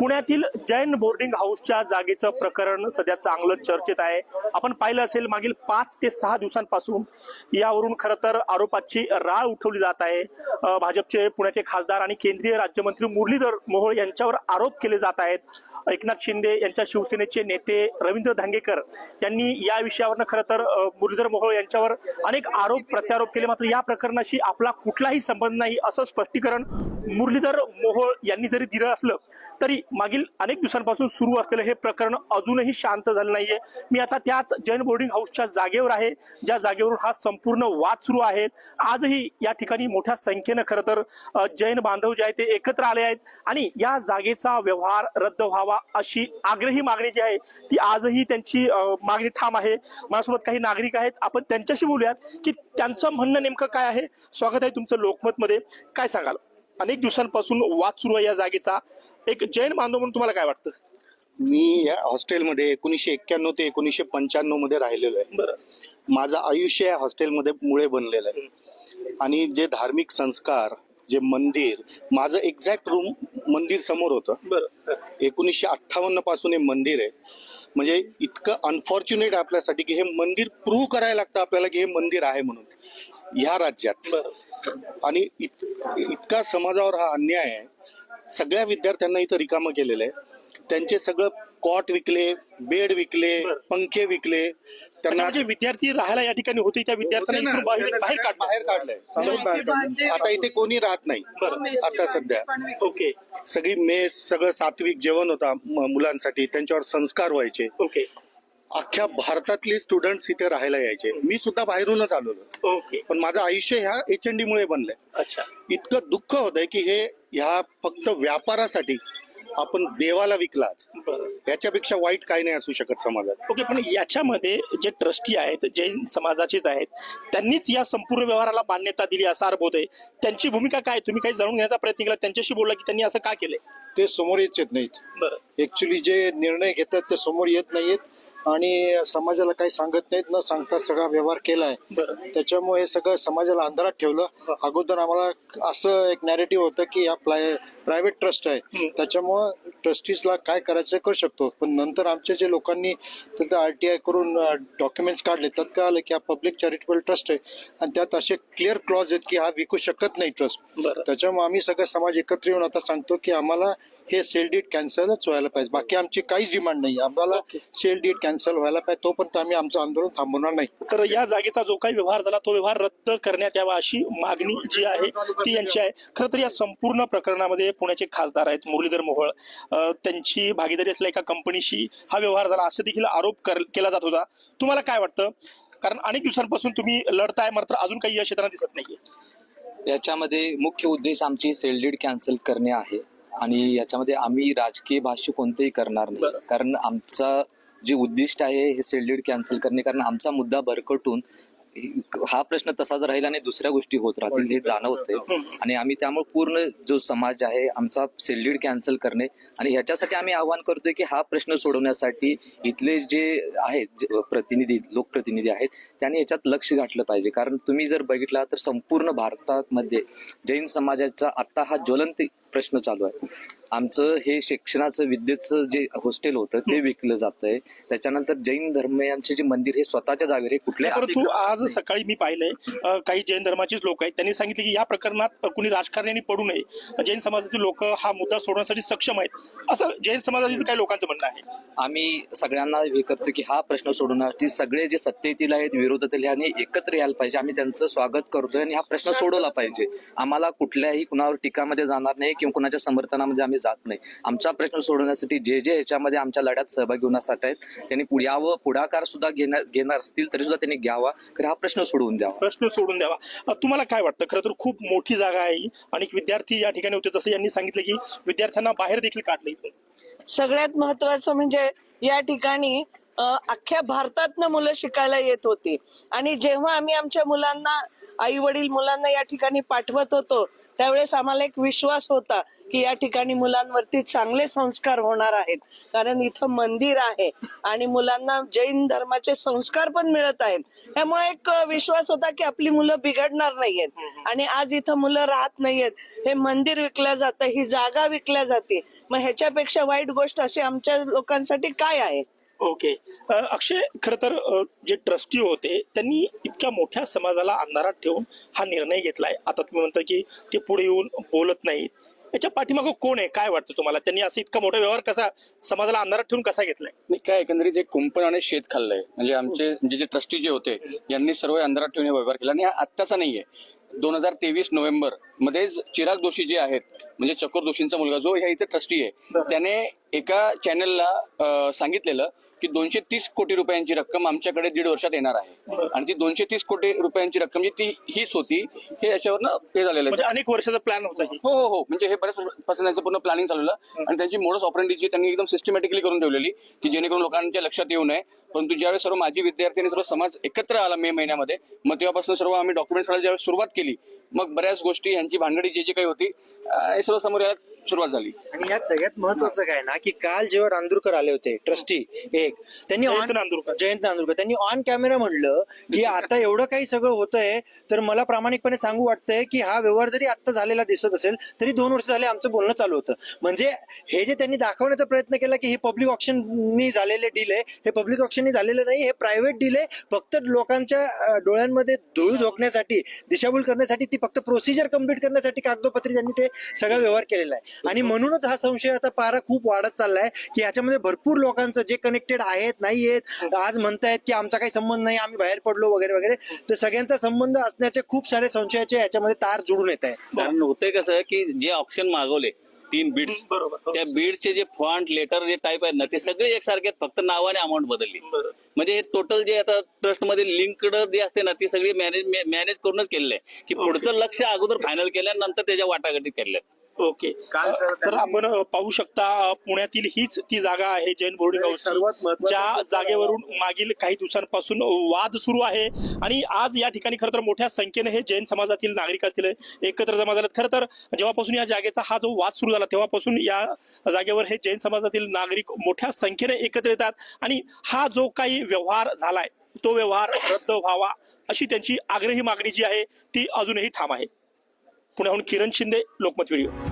पुण्यातील जैन बोर्डिंग हाऊसच्या जागेचं प्रकरण सध्या चांगलं चर्चेत आहे. आपण पाहिलं असेल मागील पाच ते सहा दिवसांपासून यावरून खरं तर आरोपाची राळ उठवली जात आहे. भाजपचे पुण्याचे खासदार आणि केंद्रीय राज्यमंत्री मुरलीधर मोहोळ यांच्यावर आरोप केले जात आहेत. एकनाथ शिंदे यांच्या शिवसेनेचे नेते रवींद्र धांगेकर यांनी या विषयावरनं खरं तर मुरलीधर मोहोळ यांच्यावर अनेक आरोप प्रत्यारोप केले. मात्र या प्रकरणाशी आपला कुठलाही संबंध नाही असं स्पष्टीकरण मुरलीधर मोहोळ यांनी जरी दिलं असलं तरी मागील अनेक दिवसांपासून सुरू असलेलं हे प्रकरण अजूनही शांत झालं नाहीये. मी आता त्याच जैन बोर्डिंग हाऊसच्या जागेवर आहे. ज्या जागेवरून हा संपूर्ण वाद सुरू आहे. आजही या ठिकाणी मोठ्या संख्येनं खरं तर जैन बांधव जे आहेत ते एकत्र आले आहेत. आणि या जागेचा व्यवहार रद्द व्हावा अशी आग्रही मागणी जी आहे ती आजही त्यांची मागणी ठाम आहे. माझ्यासोबत काही नागरिक आहेत. आपण त्यांच्याशी बोलूयात की त्यांचं म्हणणं नेमकं काय आहे? स्वागत आहे तुमचं लोकमत मध्ये काय सांगाल? अनेक दिवसांपासून वाद सुरू आहे या जागेचा. एक जैन बांधव म्हणून तुम्हाला काय वाटतं? मी या हॉस्टेलमध्ये एकोणीसशे एक्क्याण्णव ते एकोणीसशे पंच्याण्णवमध्ये राहिलेलो आहे. बरं. माझं आयुष्य या हॉस्टेलमध्ये मुळे बनलेलं आहे. आणि जे धार्मिक संस्कार जे मंदिर माझं एक्झॅक्ट रूम मंदिर समोर होतं. बरं. एकोणीसशे अठ्ठावन्नपासून हे मंदिर आहे. म्हणजे इतकं अनफॉर्च्युनेट आपल्यासाठी की हे मंदिर प्रूव्ह करायला लागतं आपल्याला की हे मंदिर आहे म्हणून. ह्या राज्यात. आणि इत, इतका समाजावर हा अन्याय आहे. सगळ्या विद्यार्थ्यांना इथं रिकामं केलेलं आहे. त्यांचे सगळं कॉट विकले बेड विकले. पंखे विकले. त्यांना म्हणजे विद्यार्थी राहायला या ठिकाणी होते त्या विद्यार्थ्यांना बाहेर काढलंय. आता इथे कोणी राहत नाही. आता सध्या. ओके. सगळी मेस सगळं सात्विक जेवण होता मुलांसाठी. त्यांच्यावर संस्कार व्हायचे. ओके. अख्ख्या भारतातले स्टुडंट्स इथे राहायला यायचे. मी सुद्धा बाहेरूनच आलेलो ओके. पण माझं आयुष्य ह्या एच एन डी मुळे बनलंय. अच्छा. इतकं दुःख होतंय की हे ह्या फक्त व्यापारासाठी आपण देवाला विकलाच बरं. याच्यापेक्षा वाईट काही नाही असू शकत समाजात. ओके पण याच्यामध्ये जे ट्रस्टी आहेत जैन समाजाचेच आहेत त्यांनीच या संपूर्ण व्यवहाराला मान्यता दिली असा आरोप होतोय त्यांची भूमिका काय तुम्ही काही जाणून घेण्याचा प्रयत्न केला? त्यांच्याशी बोलला की त्यांनी असं का केलंय? ते समोर येत येत नाहीत. बरं. ऍक्च्युली जे निर्णय घेतात ते समोर येत नाहीत आणि समाजाला काही सांगत नाहीत न सांगता सगळा व्यवहार केलाय. त्याच्यामुळे हे सगळं समाजाला अंधारात ठेवलं. अगोदर आम्हाला असं एक नॅरेटिव्ह होतं की हा प्रायव्हेट ट्रस्ट. आहे. त्याच्यामुळं ट्रस्टीजला काय करायचं करू शकतो. पण नंतर आमच्या जे लोकांनी तिथं आरटीआय करून डॉक्युमेंट्स काढले त्यात कळालं की हा पब्लिक चॅरिटेबल ट्रस्ट आहे. आणि त्यात असे क्लिअर क्लॉज आहेत की हा विकू शकत नाही ट्रस्ट त्याच्यामुळे आम्ही सगळं समाज एकत्र येऊन आता सांगतो की आम्हाला हे सेल डीट कॅन्सलच व्हायला पाहिजे. बाकी आमची काहीच डिमांड नाही. आम्हाला. सेल डीट कॅन्सल व्हायला पाहिजे. तोपर्यंत आम्ही आमचं आंदोलन थांबवणार नाही. तर या जागेचा जो काही व्यवहार झाला तो व्यवहार रद्द करण्यात यावा अशी मागणी जी आहे ती यांची आहे. खरं तर या संपूर्ण प्रकरणामध्ये पुण्याचे खासदार आहेत मुरलीधर मोहोळ. त्यांची भागीदारी असलेल्या एका कंपनीशी हा व्यवहार झाला. असं देखील आरोप केला जात होता. तुम्हाला काय वाटतं? कारण अनेक दिवसांपासून तुम्ही लढताय मात्र अजून काही यश येताना दिसत नाहीये. याच्यामध्ये मुख्य उद्देश आमची सेल डीड कॅन्सल करणे आहे. आणि याच्यामध्ये आम्ही राजकीय भाष्य कोणतेही करणार. नाही. कारण आमचा जे उद्दिष्ट आहे हे सेल डीड कॅन्सल करणे कारण आमचा मुद्दा भरकटून हा प्रश्न तसाच राहील आणि दुसऱ्या गोष्टी होत राहतील हे जाणवतंय. आणि आम्ही त्यामुळे पूर्ण जो समाज आहे आमचा सेल कॅन्सल करणे आणि ह्याच्यासाठी आम्ही आवाहन करतोय की हा प्रश्न सोडवण्यासाठी इथले जे आहेत प्रतिनिधी लोकप्रतिनिधी आहेत त्यांनी याच्यात लक्ष घातलं पाहिजे. कारण तुम्ही जर बघितला तर संपूर्ण भारतामध्ये जैन समाजाचा आता हा ज्वलंत प्रश्न चालू आहे. आमचं हे शिक्षणाचं विद्येचं जे हॉस्टेल होतं ते विकलं जातंय. त्याच्यानंतर जैन धर्मियांचे जे मंदिर हे स्वतःच्या जागेवर हे कुठल्या परंतु आज सकाळी मी पाहिलंय काही जैन धर्माचेच लोक आहेत. त्यांनी सांगितले की या प्रकरणात कुणी राजकारण्यांनी पडू नये. जैन समाजातील लोक हा मुद्दा सोडवण्यासाठी सक्षम आहेत. असं जैन समाजातील काही लोकांचं म्हणणं आहे. आम्ही सगळ्यांना हे करतो की हा प्रश्न सोडवण्यासाठी सगळे जे सत्तेतील आहेत विरोधातील यांनी एकत्र यायला पाहिजे. आम्ही त्यांचं स्वागत करतोय आणि हा प्रश्न सोडवला पाहिजे. आम्हाला कुठल्याही कुणावर टीकामध्ये जाणार नाही किंवा कुणाच्या समर्थनामध्ये आम्ही जात नाही. आमचा प्रश्न सोडवण्यासाठी जे जे ह्याच्यामध्ये आमच्या लढ्यात सहभागी होण्यासाठी आहेत त्यांनी पुढे यावं पुढाकार सुद्धा घेणार घेणार असतील तरी सुद्धा त्यांनी घ्यावा. कारण हा प्रश्न सोडवून द्यावा. प्रश्न सोडून द्यावा. तुम्हाला काय वाटतं? खरं तर खूप मोठी जागा आहे ही. अनेक विद्यार्थी या ठिकाणी होते. जसं यांनी सांगितलं की विद्यार्थ्यांना बाहेर देखील काढलं सगळ्यात महत्वाचं म्हणजे या ठिकाणी अख्ख्या भारतातनं मुलं शिकायला येत होती. आणि जेव्हा आम्ही आमच्या मुलांना आई वडील मुलांना या ठिकाणी पाठवत होतो त्यावेळेस आम्हाला एक विश्वास होता की या ठिकाणी मुलांवरती चांगले संस्कार होणार आहेत. कारण इथं मंदिर आहे आणि मुलांना जैन धर्माचे संस्कार पण मिळत आहेत. त्यामुळे एक विश्वास होता की आपली मुलं बिघडणार नाहीयेत. आणि आज इथं मुलं राहत नाहीयेत. हे मंदिर विकलं जातं ही जागा विकल्या जाते. मग ह्याच्यापेक्षा वाईट गोष्ट अशी आमच्या लोकांसाठी काय आहे? ओके. अक्षय खर तर जे ट्रस्टी होते त्यांनी इतक्या मोठ्या समाजाला अंधारात ठेवून हा निर्णय घेतलाय. आता तुम्ही म्हणता की ते पुढे येऊन बोलत नाहीत. याच्या पाठीमागं कोण आहे? काय वाटतं तुम्हाला? त्यांनी असं इतका मोठा व्यवहार कसा समाजाला अंधारात ठेवून कसा घेतलाय? नाही काय एकंदरीत एक कुंपण आणि शेत खाल्लंय. म्हणजे आमचे म्हणजे जे ट्रस्टी जे होते यांनी सर्व अंधारात ठेवून हे व्यवहार केला. आणि हा आत्ताचा नाहीये. दोन हजार तेवीस नोव्हेंबर मध्येच चिराग दोषी जे आहेत म्हणजे चकोर दोषींचा मुलगा जो ह्या इथे ट्रस्टी आहे त्याने एका चॅनलला सांगितलेलं की दोनशे तीस कोटी रुपयांची रक्कम आमच्याकडे दीड वर्षात येणार आहे. आणि ती दोनशे तीस कोटी रुपयांची रक्कम जी ती हीच होती हे याच्यावरनं हे झालेलं म्हणजे आहे अनेक वर्षाचा प्लॅन होता हे. हो हो म्हणजे हे बऱ्याच त्यांचं पूर्ण प्लॅनिंग चालवलं आणि त्यांची मोडस ऑपरेंडी जी त्यांनी एकदम सिस्टमॅटिकली करून ठेवलेली की जेणेकरून लोकांच्या लक्षात येऊ नये. परंतु ज्यावेळेस सर्व माजी विद्यार्थी आणि सर्व समाज एकत्र आला मे महिन्यामध्ये मग तेव्हापासून सर्व आम्ही डॉक्युमेंट्स ज्यावेळेस सुरुवात केली मग बऱ्याच गोष्टी यांची भानगडी जे जे काही होती हे सर्व समोर यायला सुरुवात झाली. आणि यात सगळ्यात महत्वाचं काय ना की काल जेव्हा नांदुरकर आले होते ट्रस्टी एक त्यांनी जयंत on- नांदुरकर. जयंत नांदुरकर त्यांनी ऑन कॅमेरा म्हणलं की आता एवढं काही सगळं होतंय तर मला प्रामाणिकपणे सांगू वाटतंय की हा व्यवहार जरी आता झालेला दिसत असेल तरी दोन वर्ष झाले आमचं बोलणं चालू होतं. म्हणजे हे जे त्यांनी दाखवण्याचा प्रयत्न केला की हे पब्लिक ऑप्शननी झालेले डील आहे हे पब्लिक ऑप्शननी झालेलं नाही हे प्रायव्हेट डील आहे फक्त लोकांच्या अं, डोळ्यांमध्ये धूळ झोकण्यासाठी दिशाभूल करण्यासाठी ती फक्त प्रोसिजर कंप्लीट करण्यासाठी कागदोपत्री त्यांनी ते सगळा व्यवहार केलेला आहे. आणि म्हणूनच हा संशयाचा पारा खूप वाढत चाललाय की याच्यामध्ये भरपूर लोकांचं जे कनेक्टेड आहेत नाही आहेत आज म्हणतायत की आमचा काही संबंध नाही आम्ही बाहेर पडलो वगैरे वगैरे तर सगळ्यांचा संबंध असण्याचे खूप सारे संशयाचे याच्यामध्ये तार जुळून येत आहे कारण होतंय कसं की जे ऑप्शन मागवले तीन बीड्स बरोबर त्या बीडचे जे फॉन्ट लेटर जे टाईप आहेत ना ते सगळे एकसारखे आहेत फक्त नावाने अमाऊंट बदलली. म्हणजे हे टोटल जे आता ट्रस्टमध्ये लिंकड जे असते ना ती सगळी मॅनेज मॅनेज करूनच केलेलं आहे. की पुढचं लक्ष अगोदर फायनल केल्यानंतर त्याच्या वाटाघाटी केल्या ओके. तर आपण पाहू शकता पुण्यातील हीच ती जागा आहे जैन बोर्डिंग हाऊस सर्वात ज्या जागेवरून मागील काही दिवसांपासून वाद सुरू आहे. आणि आज या ठिकाणी खरं तर मोठ्या संख्येने हे जैन समाजातील नागरिक असतील एकत्र जमा झालेत. खरं तर जेव्हापासून या जागेचा हा जो वाद सुरू झाला तेव्हापासून या जागेवर हे जैन समाजातील नागरिक मोठ्या संख्येने एकत्र येतात. आणि हा जो काही व्यवहार झालाय तो व्यवहार रद्द व्हावा अशी त्यांची आग्रही मागणी जी आहे ती अजूनही ठाम आहे. पुण्याहून किरण शिंदे लोकमत व्हिडिओ.